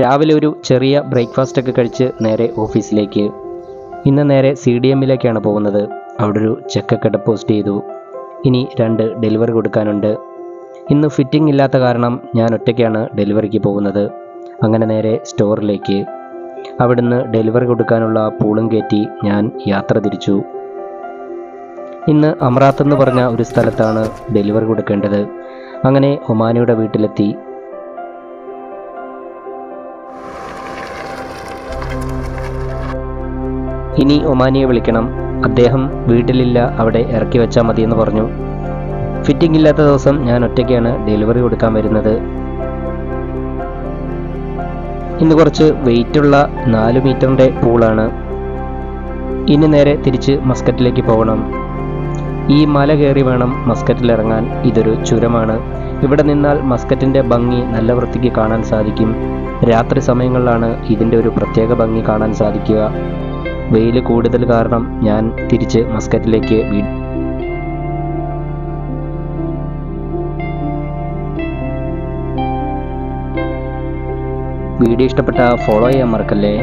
രാവിലെ ഒരു ചെറിയ ബ്രേക്ക്ഫാസ്റ്റ് ഒക്കെ കഴിച്ച് നേരെ ഓഫീസിലേക്ക്. ഇന്ന് നേരെ സി ഡി എമ്മിലേക്കാണ് പോകുന്നത്. അവിടെ ഒരു ചെക്കൊക്കെ ഡെപ്പോസിറ്റ് ചെയ്തു. ഇനി രണ്ട് ഡെലിവറി കൊടുക്കാനുണ്ട്. ഇന്ന് ഫിറ്റിംഗ് ഇല്ലാത്ത കാരണം ഞാൻ ഒറ്റയ്ക്കാണ് ഡെലിവറിക്ക് പോകുന്നത്. അങ്ങനെ നേരെ സ്റ്റോറിലേക്ക്. അവിടുന്ന് ഡെലിവറി കൊടുക്കാനുള്ള പൂളും കയറ്റി ഞാൻ യാത്ര തിരിച്ചു. ഇന്ന് അമറാത്ത് എന്ന് പറഞ്ഞ ഒരു സ്ഥലത്താണ് ഡെലിവറി കൊടുക്കേണ്ടത്. അങ്ങനെ ഒമാനിയുടെ വീട്ടിലെത്തി. ഇനി ഒമാനിയെ വിളിക്കണം. അദ്ദേഹം വീട്ടിലില്ല അവിടെ ഇറക്കി വെച്ചാൽ മതിയെന്ന് പറഞ്ഞു. ഫിറ്റിംഗ് ഇല്ലാത്ത ദിവസം ഞാൻ ഒറ്റയ്ക്കാണ് ഡെലിവറി കൊടുക്കാൻ വരുന്നത്. ഇന്ന് കുറച്ച് വെയിറ്റുള്ള നാല് മീറ്ററിന്റെ പൂളാണ്. ഇനി നേരെ തിരിച്ച് മസ്കറ്റിലേക്ക് പോകണം. ഈ മല കയറി വേണം മസ്കറ്റിൽ ഇറങ്ങാൻ. ഇതൊരു ചുരമാണ്. ഇവിടെ നിന്നാൽ മസ്കറ്റിന്റെ ഭംഗി നല്ല വൃത്തിക്ക് കാണാൻ സാധിക്കും. രാത്രി സമയങ്ങളിലാണ് ഇതിന്റെ ഒരു പ്രത്യേക ഭംഗി കാണാൻ സാധിക്കുക. വെയിൽ കൂടുതൽ കാരണം ഞാൻ തിരിച്ച് മസ്കറ്റിലേക്ക് വീഡിയോ ഇഷ്ടപ്പെട്ട ഫോളോ ചെയ്യാൻ മറക്കല്ലേ?